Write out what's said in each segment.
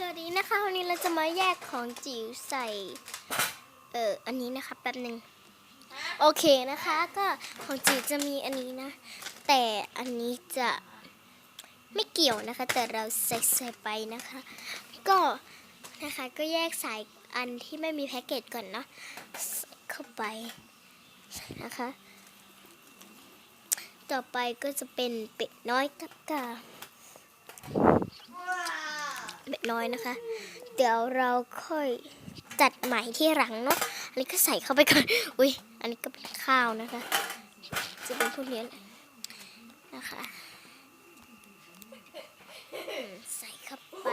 สวัสดีนะคะ วันนี้เราจะมาแยกของจิ๋วใส่ เอ่อ อันนี้นะคะแป๊บหนึ่งโอเคนะคะ ก็ของจิ๋วจะมีอันนี้นะ แต่อันนี้จะไม่เกี่ยวนะคะ แต่เราใส่ใส่ไปนะคะ ก็นะคะก็แยกสายอันที่ไม่มีแพ็กเกจก่อนเนาะใส่เข้าไปนะคะ ต่อไปก็จะเป็นเป็ดน้อยกับกา เบ็ดน้อยนะคะ เดี๋ยวเราค่อยจัดใหม่ที่หลังเนาะ อันนี้ก็ใส่เข้าไปก่อน อุ้ย อันนี้ก็เป็นข้าวนะคะ จะเป็นพวกนี้แหละนะคะ ใส่เข้าไป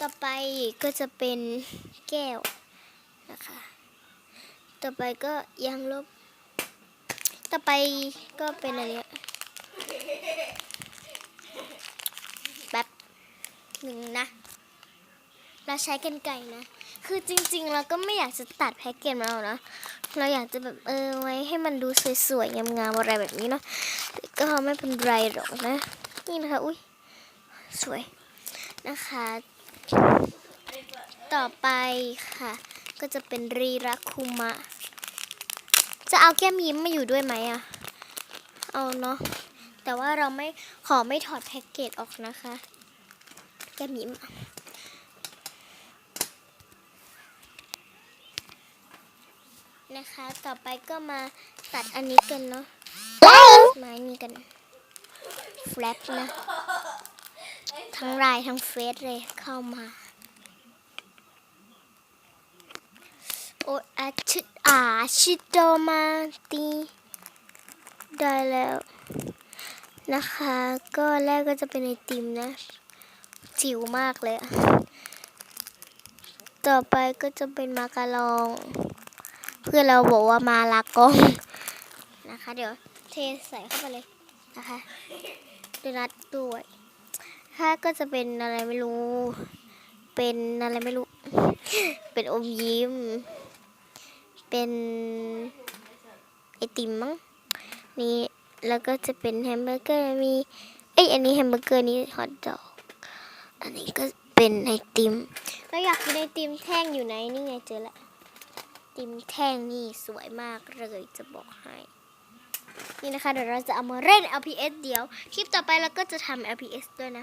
ต่อไปก็จะเป็นแก้วนะคะ ต่อไปก็ยางลบ ต่อไปก็เป็นอะไรเนี่ยแบบ หนึ่งนะ เราใช้กันไก่นะ คือจริงๆ เราก็ไม่อยากจะตัดแพ็กเกจมาหรอกนะ เราอยากจะแบบเออไว้ให้มันดูสวยๆ งามๆ อะไรแบบนี้เนาะ ก็ไม่เป็นไรหรอกนะ นี่นะคะ อุ้ยสวยนะคะ ต่อไปค่ะ ก็จะเป็นรีรักคุมะ จะเอาแก้มยิ้มมาอยู่ด้วยไหมอะเอาเนาะ แต่ว่าเราไม่ขอไม่ถอดแพ็กเกจออกนะคะ แก้มยิ้ม นะคะ ต่อไปก็มาตัดอันนี้กันเนาะไม้นี้กันแฟลปนะ ทั้งไลายทั้งเฟซเลยเข้ามา โอ้อาชิดอาชิโดมาตีได้แล้วนะคะ ก็แรกก็จะเป็นไอติมนะ จิ๋วมากเลยอะต่อไปก็จะเป็นมาการอง เพื่อนเราบอกว่ามาลากองนะคะ เดี๋ยวเทใส่เข้าไปเลยนะคะโดนัทด้วยถ้าก็จะเป็นอะไรไม่รู้ เป็นอะไรไม่รู้ เป็นอมยิ้ม เป็นไอติมมั้งนี่แล้วก็จะเป็นแฮมเบอร์เกอร์มีเอ้ยอันนี้แฮมเบอร์เกอร์นี้ฮอทดอกอันนี้ก็เป็นไอติมเราอยากกินไอติมแท่งอยู่ไหนนี่ไงเจอและไอ ติมแท่งนี่สวยมากเลยจะบอกให้ นี่นะคะ เดี๋ยวเราจะเอามาเล่น LPS เดี๋ยว คลิปต่อไปเราก็จะทำ LPS ด้วยนะ